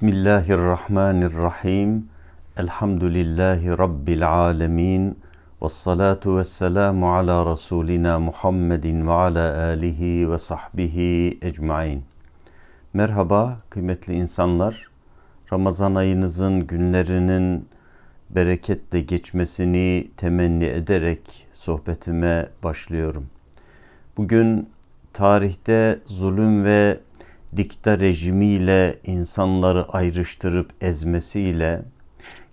Bismillahirrahmanirrahim. Elhamdülillahi Rabbil alemin. Ve salatu ve selamu ala Resulina Muhammedin ve ala alihi ve sahbihi ecmain. Merhaba kıymetli insanlar. Ramazan ayınızın günlerinin bereketle geçmesini temenni ederek sohbetime başlıyorum. Bugün tarihte zulüm ve dikta rejimiyle insanları ayrıştırıp ezmesiyle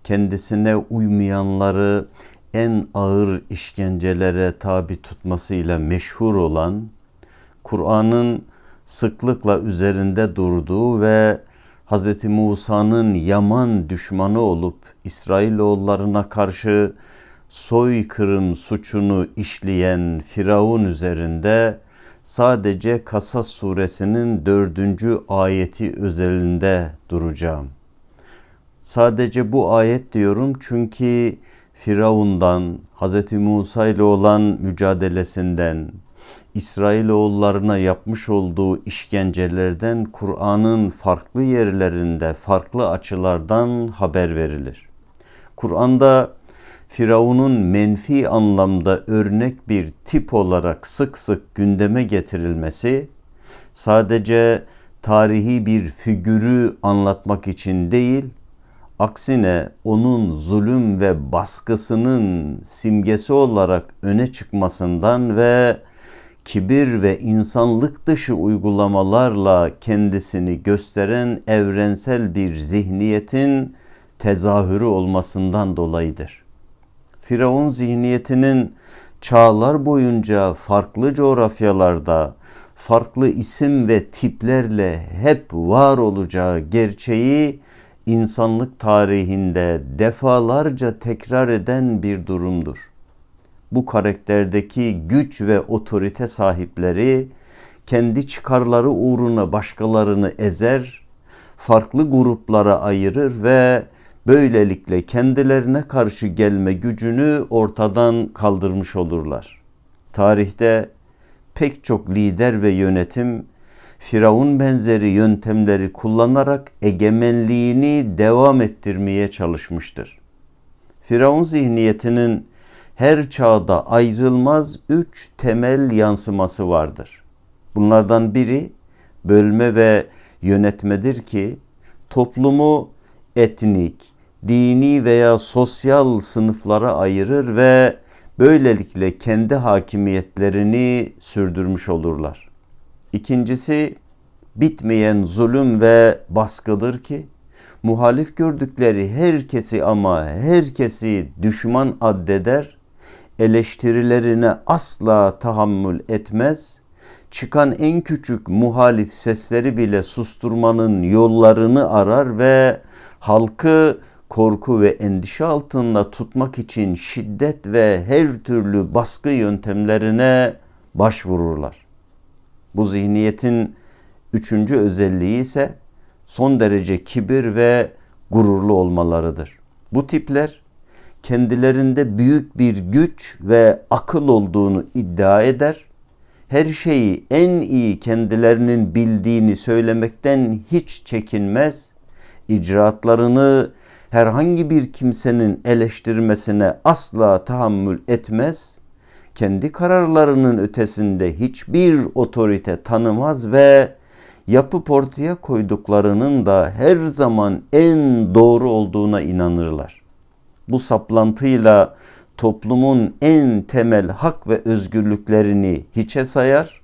kendisine uymayanları en ağır işkencelere tabi tutmasıyla meşhur olan Kur'an'ın sıklıkla üzerinde durduğu ve Hz. Musa'nın yaman düşmanı olup İsrailoğullarına karşı soykırım suçunu işleyen Firavun üzerinde sadece Kasas suresinin dördüncü ayeti özelinde duracağım. Sadece bu ayet diyorum çünkü Firavundan, Hz. Musa ile olan mücadelesinden, İsrailoğullarına yapmış olduğu işkencelerden Kur'an'ın farklı yerlerinde, farklı açılardan haber verilir. Kur'an'da Firavun'un menfi anlamda örnek bir tip olarak sık sık gündeme getirilmesi sadece tarihi bir figürü anlatmak için değil, aksine onun zulüm ve baskısının simgesi olarak öne çıkmasından ve kibir ve insanlık dışı uygulamalarla kendisini gösteren evrensel bir zihniyetin tezahürü olmasından dolayıdır. Firavun zihniyetinin çağlar boyunca farklı coğrafyalarda farklı isim ve tiplerle hep var olacağı gerçeği insanlık tarihinde defalarca tekrar eden bir durumdur. Bu karakterdeki güç ve otorite sahipleri kendi çıkarları uğruna başkalarını ezer, farklı gruplara ayırır ve Böylelikle kendilerine karşı gelme gücünü ortadan kaldırmış olurlar. Tarihte pek çok lider ve yönetim Firavun benzeri yöntemleri kullanarak egemenliğini devam ettirmeye çalışmıştır. Firavun zihniyetinin her çağda ayrılmaz üç temel yansıması vardır. Bunlardan biri bölme ve yönetmedir ki toplumu etnik, dini veya sosyal sınıflara ayırır ve böylelikle kendi hakimiyetlerini sürdürmüş olurlar. İkincisi bitmeyen zulüm ve baskıdır ki muhalif gördükleri herkesi ama herkesi düşman addeder, eleştirilerine asla tahammül etmez, çıkan en küçük muhalif sesleri bile susturmanın yollarını arar ve halkı korku ve endişe altında tutmak için şiddet ve her türlü baskı yöntemlerine başvururlar. Bu zihniyetin üçüncü özelliği ise son derece kibir ve gururlu olmalarıdır. Bu tipler kendilerinde büyük bir güç ve akıl olduğunu iddia eder. Her şeyi en iyi kendilerinin bildiğini söylemekten hiç çekinmez. İcraatlarını herhangi bir kimsenin eleştirmesine asla tahammül etmez, kendi kararlarının ötesinde hiçbir otorite tanımaz ve yapıp ortaya koyduklarının da her zaman en doğru olduğuna inanırlar. Bu saplantıyla toplumun en temel hak ve özgürlüklerini hiçe sayar,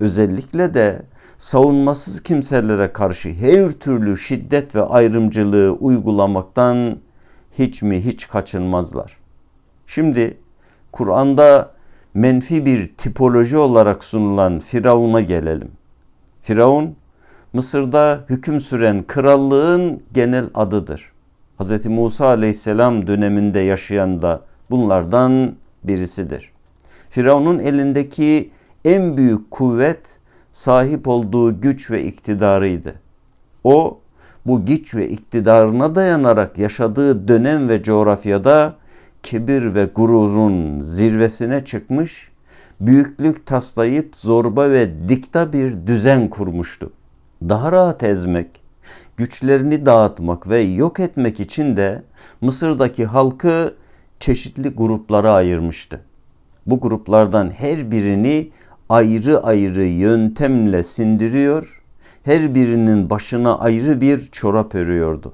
özellikle de savunmasız kimselere karşı her türlü şiddet ve ayrımcılığı uygulamaktan hiç mi hiç kaçınmazlar. Şimdi Kur'an'da menfi bir tipoloji olarak sunulan Firavun'a gelelim. Firavun Mısır'da hüküm süren krallığın genel adıdır. Hz. Musa aleyhisselam döneminde yaşayan da bunlardan birisidir. Firavun'un elindeki en büyük kuvvet sahip olduğu güç ve iktidarıydı. O bu güç ve iktidarına dayanarak yaşadığı dönem ve coğrafyada kibir ve gururun zirvesine çıkmış, büyüklük taslayıp zorba ve dikta bir düzen kurmuştu. Daha rahat ezmek, güçlerini dağıtmak ve yok etmek için de Mısır'daki halkı çeşitli gruplara ayırmıştı. Bu gruplardan her birini ayrı ayrı yöntemle sindiriyor, her birinin başına ayrı bir çorap örüyordu.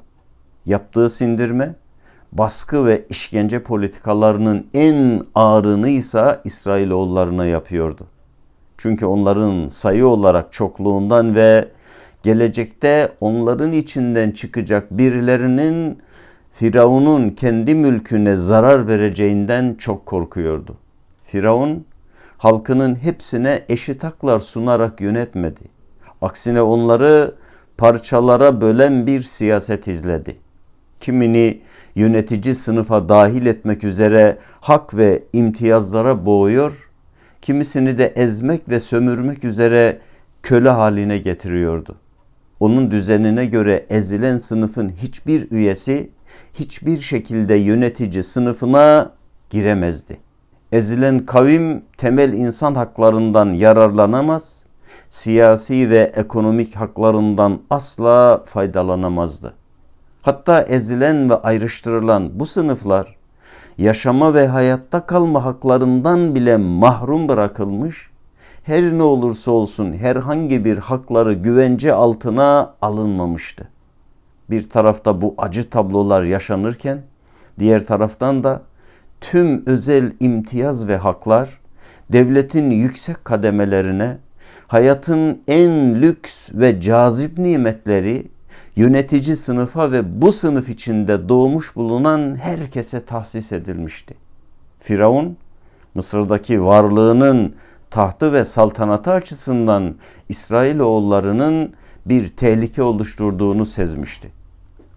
Yaptığı sindirme baskı ve işkence politikalarının en ağırını ise İsrailoğullarına yapıyordu. Çünkü onların sayı olarak çokluğundan ve gelecekte onların içinden çıkacak birilerinin Firavun'un kendi mülküne zarar vereceğinden çok korkuyordu. Firavun halkının hepsine eşit haklar sunarak yönetmedi. Aksine onları parçalara bölen bir siyaset izledi. Kimini yönetici sınıfa dahil etmek üzere hak ve imtiyazlara boğuyor, kimisini de ezmek ve sömürmek üzere köle haline getiriyordu. Onun düzenine göre ezilen sınıfın hiçbir üyesi hiçbir şekilde yönetici sınıfına giremezdi. Ezilen kavim temel insan haklarından yararlanamaz, siyasi ve ekonomik haklarından asla faydalanamazdı. Hatta ezilen ve ayrıştırılan bu sınıflar yaşama ve hayatta kalma haklarından bile mahrum bırakılmış, her ne olursa olsun herhangi bir hakları güvence altına alınmamıştı. Bir tarafta bu acı tablolar yaşanırken, diğer taraftan da tüm özel imtiyaz ve haklar devletin yüksek kademelerine, hayatın en lüks ve cazip nimetleri yönetici sınıfa ve bu sınıf içinde doğmuş bulunan herkese tahsis edilmişti. Firavun Mısır'daki varlığının tahtı ve saltanatı açısından İsrailoğullarının bir tehlike oluşturduğunu sezmişti.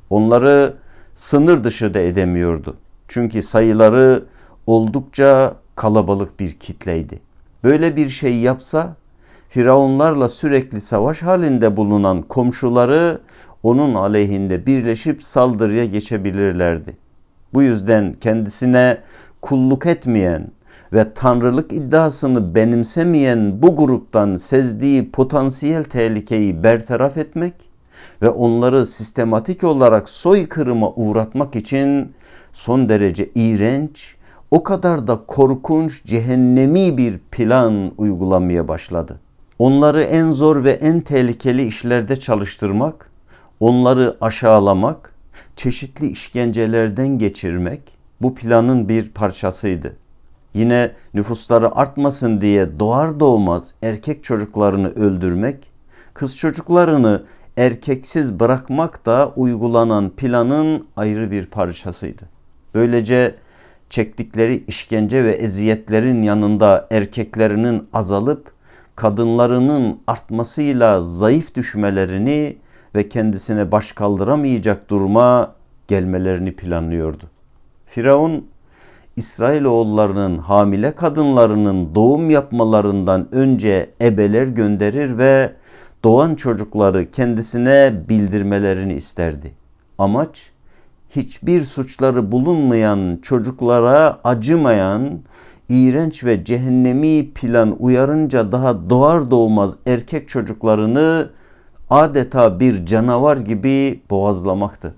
Onları sınır dışı da edemiyordu. Çünkü sayıları oldukça kalabalık bir kitleydi. Böyle bir şey yapsa Firavunlarla sürekli savaş halinde bulunan komşuları onun aleyhinde birleşip saldırıya geçebilirlerdi. Bu yüzden kendisine kulluk etmeyen ve tanrılık iddiasını benimsemeyen bu gruptan sezdiği potansiyel tehlikeyi bertaraf etmek ve onları sistematik olarak soykırıma uğratmak için son derece iğrenç, o kadar da korkunç, cehennemi bir plan uygulamaya başladı. Onları en zor ve en tehlikeli işlerde çalıştırmak, onları aşağılamak, çeşitli işkencelerden geçirmek bu planın bir parçasıydı. Yine nüfusları artmasın diye doğar doğmaz erkek çocuklarını öldürmek, kız çocuklarını erkeksiz bırakmak da uygulanan planın ayrı bir parçasıydı. Böylece çektikleri işkence ve eziyetlerin yanında erkeklerinin azalıp kadınlarının artmasıyla zayıf düşmelerini ve kendisine baş kaldıramayacak duruma gelmelerini planlıyordu. Firavun İsrailoğullarının hamile kadınlarının doğum yapmalarından önce ebeler gönderir ve doğan çocukları kendisine bildirmelerini isterdi. Amaç hiçbir suçları bulunmayan çocuklara acımayan iğrenç ve cehennemi plan uyarınca daha doğar doğmaz erkek çocuklarını adeta bir canavar gibi boğazlamaktı.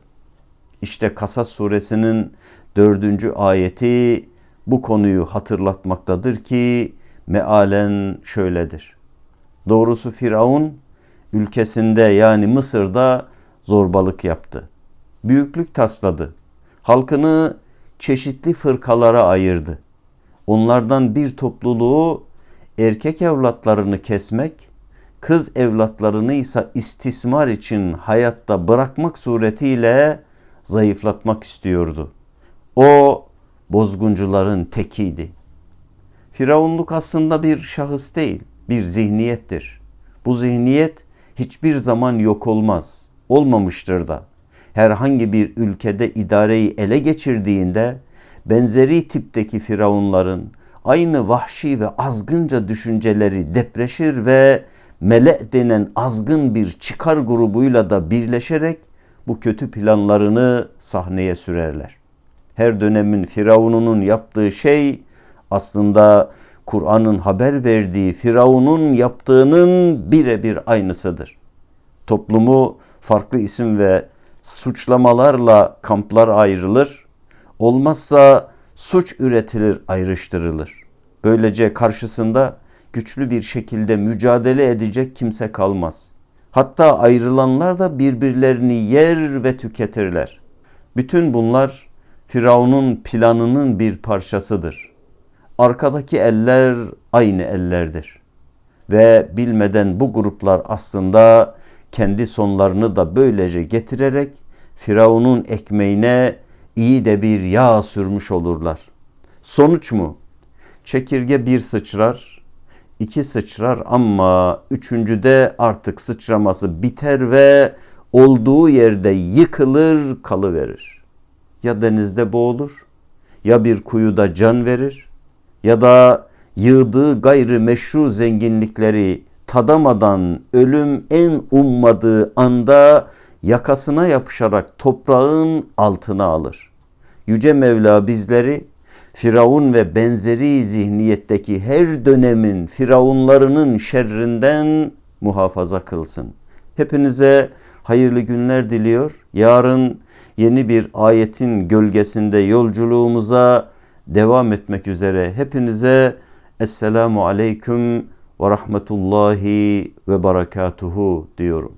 İşte Kasas suresinin dördüncü ayeti bu konuyu hatırlatmaktadır ki mealen şöyledir. Doğrusu Firavun ülkesinde yani Mısır'da zorbalık yaptı. Büyüklük tasladı. Halkını çeşitli fırkalara ayırdı. Onlardan bir topluluğu erkek evlatlarını kesmek, kız evlatlarını ise istismar için hayatta bırakmak suretiyle zayıflatmak istiyordu. O bozguncuların tekiydi. Firavunluk aslında bir şahıs değil, bir zihniyettir. Bu zihniyet hiçbir zaman yok olmaz, olmamıştır da. Herhangi bir ülkede idareyi ele geçirdiğinde benzeri tipteki firavunların aynı vahşi ve azgınca düşünceleri depreşir ve mele denen azgın bir çıkar grubuyla da birleşerek bu kötü planlarını sahneye sürerler. Her dönemin firavununun yaptığı şey aslında Kur'an'ın haber verdiği Firavun'un yaptığının birebir aynısıdır. Toplumu farklı isim ve suçlamalarla kamplar ayrılır. Olmazsa suç üretilir, ayrıştırılır. Böylece karşısında güçlü bir şekilde mücadele edecek kimse kalmaz. Hatta ayrılanlar da birbirlerini yer ve tüketirler. Bütün bunlar Firavun'un planının bir parçasıdır. Arkadaki eller aynı ellerdir. Ve bilmeden bu gruplar aslında kendi sonlarını da böylece getirerek Firavun'un ekmeğine iyi de bir yağ sürmüş olurlar. Sonuç mu? Çekirge bir sıçrar, iki sıçrar ama üçüncüde artık sıçraması biter ve olduğu yerde yıkılır kalıverir. Ya denizde boğulur, ya bir kuyuda can verir, ya da yığdığı gayri meşru zenginlikleri tadamadan ölüm en ummadığı anda yakasına yapışarak toprağın altına alır. Yüce Mevla bizleri Firavun ve benzeri zihniyetteki her dönemin firavunlarının şerrinden muhafaza kılsın. Hepinize hayırlı günler diliyor. Yarın yeni bir ayetin gölgesinde yolculuğumuza devam etmek üzere. Hepinize Esselamu Aleyküm ve Rahmetullahi ve Berekatuhu diyorum.